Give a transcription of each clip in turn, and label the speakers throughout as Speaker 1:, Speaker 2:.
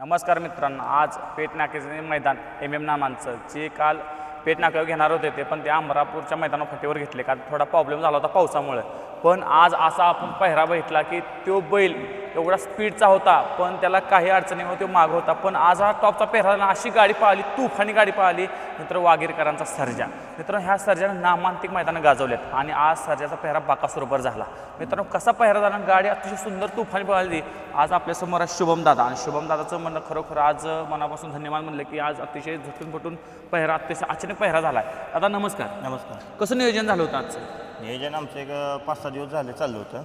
Speaker 1: नमस्कार मित्रांनो आज पेटनाक्याचे मैदान एम एम नामांचं. जे काल पेटनाक्यावर घेणार होते ते पण ते अमरापूरच्या मैदाना फाटीवर घेतले. कारण थोडा प्रॉब्लेम झाला होता पावसामुळे. पण आज असा आपण पहिरा बघितला की तो बैल एवढा स्पीडचा होता पण त्याला काही अडचणीमुळे तो माग होता. पण आज हा टॉपचा पेहरा झाला. अशी गाडी पळाली तुफानी गाडी पळाली मित्र वागीरकरांचा सर्जा. मित्रांनो ह्या सर्जानं नामांतिक मैदानं गाजवलेत आणि आज सर्जाचा पेहरा बाकासोबत झाला. मित्रांनो कसा पेहरा झाला? गाडी अतिशय सुंदर तुफानी पळाली. आज आपल्यासमोर आहे शुभम दादा. आणि शुभम दादाचं म्हणणं खरोखर आज मनापासून धन्यवाद म्हणलं की आज अतिशय झटून फुटून पेहरा अतिशय अचानक पेहरा झाला आहे दादा नमस्कार.
Speaker 2: नमस्कार.
Speaker 1: कसं नियोजन झालं होतं आजचं?
Speaker 2: नियोजन आमचं एक पाच सहा दिवस झाले चाललं होतं.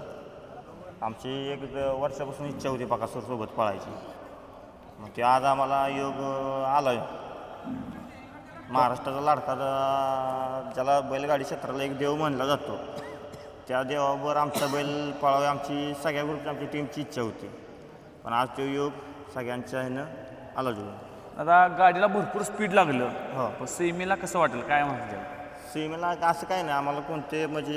Speaker 2: आमची एक वर्षापासून इच्छा होती सोबत पळायची. मग ते आज आम्हाला योग आला महाराष्ट्राचा लाडका ज- ज्याला बैलगाडी क्षेत्राला एक देव मानला जातो त्या देवावर आमचा बैल पळावे आमची सगळ्या ग्रुपची आमची टीमची इच्छा होती. पण आज तो योग सगळ्यांच्या ह्यानं आला जुळून
Speaker 1: दादा गाडीला भरपूर स्पीड लागलं.
Speaker 2: हो.
Speaker 1: पण सेमीला कसं वाटेल? काय म्हणते
Speaker 2: सीमेला असं काही नाही. आम्हाला कोणते म्हणजे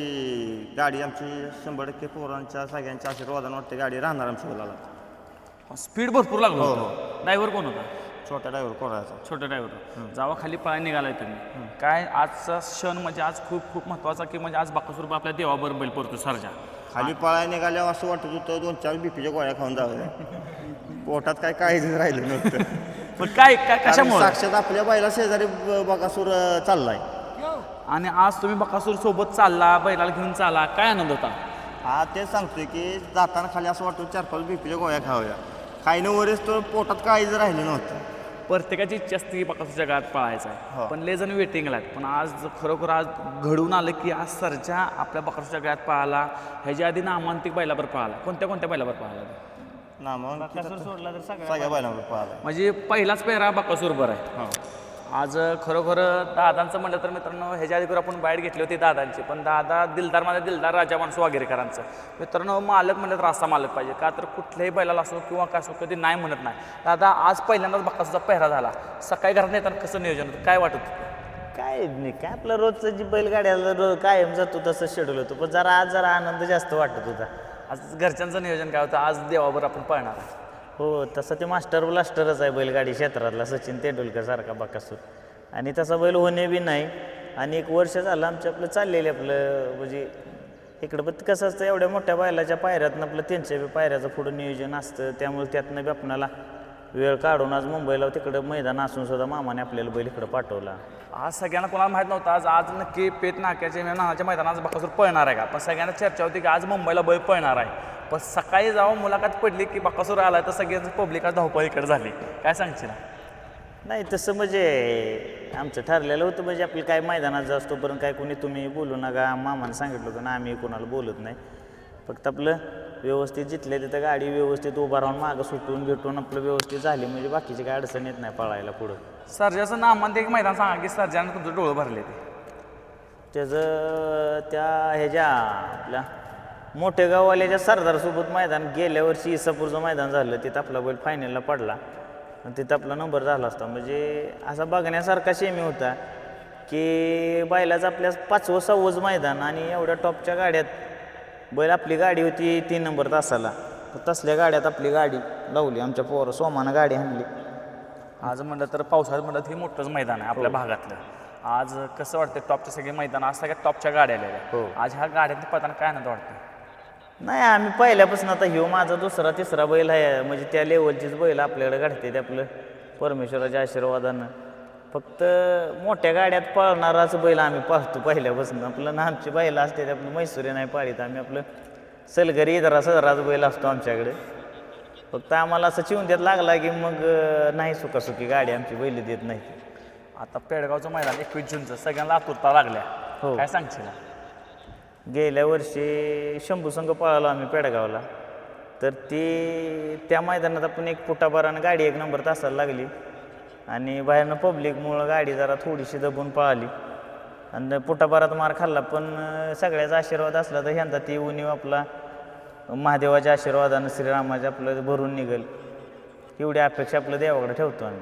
Speaker 2: गाडी आमची शंभर टक्के पोरांच्या सगळ्यांच्या आशीर्वादानं वाटते गाडी राहणार आमच्या मुलाला
Speaker 1: स्पीड भरपूर लागलं
Speaker 2: हो,
Speaker 1: होतं. ड्रायव्हर कोण होता?
Speaker 2: छोट्या ड्रायव्हर कोरायचा
Speaker 1: छोटा ड्रायव्हर जावा खाली पळायला निघालाय तुम्ही. काय आजचा क्षण म्हणजे आज खूप खूप महत्त्वाचा की म्हणजे आज बाकासुर आपल्या देवाबरोबर बैल पडतो सरजा.
Speaker 2: खाली पळायला निघाल्यावर असं वाटत होतं दोन चार बीपीच्या गोळ्या खाऊन जावं पोटात काय काहीच राहिलं नव्हतं.
Speaker 1: पण काय काय
Speaker 2: कारण
Speaker 1: कशामुळे?
Speaker 2: साक्षात आपल्या बायला शेजारी ब- बकासूर अं, चाललाय.
Speaker 1: आणि आज तुम्ही बकासूर सोबत चालला बैलाला घेऊन चाला काय आनंद होता?
Speaker 2: हा तेच सांगतोय की जाताना खाली असं वाटतं चार पाच बीपीच्या गोळ्या खाव्या काही न वरेच तर पोटात काहीच राहिलं नव्हतं.
Speaker 1: प्रत्येकाची इच्छा असते की बकासूरच्या गावात पळायचा आहे.
Speaker 2: हो.
Speaker 1: पण लय जण वेटिंगला आहेत. पण आज खरोखर आज घडून आलं की आज सरजा आपल्या बकासूरच्या गावात पळाला ह्याच्या आधी नामांतिक बैलावर पळाला. कोणत्या कोणत्या बैलावर पळाला
Speaker 2: ना मग सोडला तर सगळ्या बैलांवर पळाला.
Speaker 1: म्हणजे पहिलाच पेहरा बकासूर बरं आहे.
Speaker 2: हो.
Speaker 1: आज खरोखर दादांचं म्हणलं तर मित्रांनो ह्याच्या आधी आपण बाहेर घेतली होती दादांची पण दादा दिलदार माझा दिलदार राजा माणसं वागेरेकरांचं. मित्रांनो मालक म्हणलं तर असा मालक पाहिजे का तर कुठल्याही बैलाला असो किंवा काय असो कधी नाही म्हणत नाही. दादा आज पहिल्यांदाच बकासूचा पेहरा झाला. सकाळी घरात येताना कसं नियोजन होतं? काय वाटत होतं?
Speaker 3: काय नाही काय आपलं रोजचं जी बैलगाड्याला रोज कायम जातो तसं शेड्यूल होतं. पण जरा आज जरा आनंद जास्त वाटत होता.
Speaker 1: आज घरच्यांचं नियोजन काय होतं? आज देवावर आपण पळणार आहे.
Speaker 3: हो तसं ते मास्टर ब्लास्टरच आहे बैलगाडी क्षेत्रातला सचिन तेंडुलकर सारखा बाकासूर. आणि तसा बैल होणे बी नाही. आणि एक वर्ष झालं आमच्या आपलं चाललेलं आपलं म्हणजे इकडं पण कसं असतं एवढ्या मोठ्या बैलाच्या पायऱ्यातनं आपलं त्यांच्या बी पायऱ्याचं पुढं नियोजन असतं त्यामुळे त्यातनं बी आपणाला वेळ काढून आज मुंबईला तिकडं मैदान असून सुद्धा मामाने आपल्याला बैल इकडं पाठवला.
Speaker 1: आज सगळ्यांना कोणाला माहीत नव्हतं आज आज नक्की पेट नाक्याचे नानाच्या मैदानात आज बकासूर पळणार आहे का? पण सगळ्यांना चर्चा होती की आज मुंबईला बैल पळणार आहे. पण सकाळी जाऊन मुलाखत पडली की बकासूर आला तर सगळ्यांचं पब्लिक आज धावपळ इकडे झाली. काय सांगशील?
Speaker 3: नाही तसं म्हणजे आमचं ठरलेलं होतं म्हणजे आपलं काय मैदानात जास्त तोपर्यंत काय कोणी तुम्ही बोलू नका. मामाने सांगितलं होतं ना आम्ही कोणाला बोलत नाही. फक्त आपलं व्यवस्थित जिथल्या तिथं गाडी व्यवस्थित उभा राहून मागं सुटून भेटून आपलं व्यवस्थित झाली म्हणजे बाकीची काय अडचण येत नाही पळायला पुढं.
Speaker 1: सर्जाचं नामांत एक मैदान सांगा की सर्जानं तुमचं डोळं भरले ते.
Speaker 3: त्याचं त्या ह्याच्या आपल्या मोठे गाववाल्याच्या सरदारसोबत मैदान गेल्या वर्षी इसापूरचं मैदान झालं तिथं आपला बैल फायनलला पडला. आणि तिथं आपला नंबर झाला असता. म्हणजे असा बघण्यासारखा शेमी होता की बैलाचं आपल्या पाचवं सहावंच मैदान आणि एवढ्या टॉपच्या गाड्यात बैल आपली गाडी होती तीन नंबर तासाला. तर तसल्या गाड्यात आपली गाडी लावली आमच्या पोरं सोमानं गाडी आणली.
Speaker 1: आज म्हणलं तर पावसाळ्यात म्हणलं तर हे मोठंच मैदान आहे आपल्या भागातलं. आज कसं वाटतं टॉपचे सगळे मैदान आज सगळ्यात टॉपच्या गाड्या आलेल्या.
Speaker 3: हो.
Speaker 1: आज ह्या गाड्यात पताना काय आनंद वाटतं
Speaker 3: नाही आम्ही पहिल्यापासून आता ह्यो माझा दुसरा तिसरा बैल आहे. म्हणजे त्या लेवलचीच बैल आपल्याकडे घडते ते आपलं परमेश्वराच्या आशीर्वादानं. फक्त मोठ्या गाड्यात पळणाराच बैल आम्ही पाहतो पहिल्यापासून. आपलं ना आमची बैल असते ते आपलं मैसुरी नाही पाळीत. आम्ही आपलं सलगरी इतरा सदराच बैल असतो आमच्याकडे. फक्त आम्हाला असं चिवून लागला की मग नाही सुखासुखी गाडी आमची बैल देत नाही.
Speaker 1: आता पेडगावचं मैदान एकवीस जूनचं सगळ्यांना आतुरता लागल्या.
Speaker 3: हो.
Speaker 1: काय सांगशील?
Speaker 3: गेल्या वर्षी शंभू संघ पळालो आम्ही पेडगावला. तर ती त्या मैदानात आपण एक फुटाभरानं गाडी एक नंबर तासाला लागली. आणि बाहेरनं पब्लिकमुळं गाडी जरा थोडीशी दबून पळाली. आणि फुटाभरात मार खाल्ला पण सगळ्याचा आशीर्वाद असला तर ह्यांचा ती उणीव आपला महादेवाच्या आशीर्वादानं श्रीरामाच्या आपलं भरून निघेल. एवढी अपेक्षा आपलं देवाकडे ठेवतो आम्ही.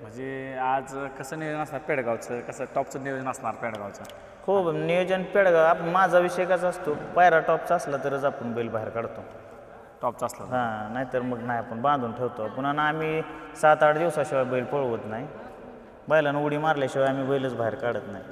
Speaker 1: म्हणजे आज कसं नियोजन असणार पेडगावचं? कसं टॉपचं नियोजन असणार पेडगावचं?
Speaker 3: हो नियोजन पेडगाव आप माझा विषय कसा असतो पायरा टॉपचा असला तरच आपण बैल बाहेर काढतो.
Speaker 1: टॉपचा असला.
Speaker 3: हां नाहीतर मग नाही आपण बांधून ठेवतो. पुन्हा ना आम्ही सात आठ दिवसाशिवाय बैल पळवत नाही. बैलानं उडी मारल्याशिवाय आम्ही बैलच बाहेर काढत नाही.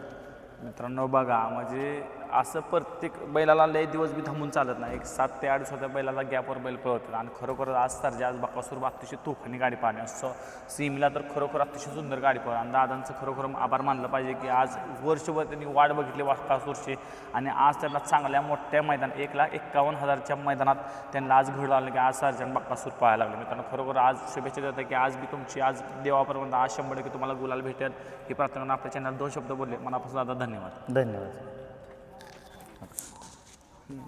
Speaker 1: मित्रांनो बघा म्हणजे असं प्रत्येक बैलाला लय दिवस बी थांबून चालत नाही. एक सात ते आठ स्वतः बैलाला गॅपवर बैल पळवतात आणि खरोखर आज तर आज बकासूर अतिशय तुफानी गाडी पाहणे. असं सिमला तर खरोखर अतिशय सुंदर गाडी पळ आणि दादांचं खरोखर आभार मानलं पाहिजे की आज वर्षभर त्यांनी वाट बघितली बाकासूरची. आणि आज त्यांना चांगल्या मोठ्या मैदान एक लाख एक्कावन्न हजारच्या मैदानात त्यांना आज घड आलं की आज सर्जन बाकासूर पाहायला लागले. मित्रांनो खरोखर आज शुभेच्छा देतात की आज बी तुमची आज देवापर्यंत आज शंभर टक्के तुम्हाला गुलाल भेटेल. ही प्रार्थना आपल्या चॅनल दोन शब्द बोलले. मनापासून दादा धन्यवाद.
Speaker 3: धन्यवाद.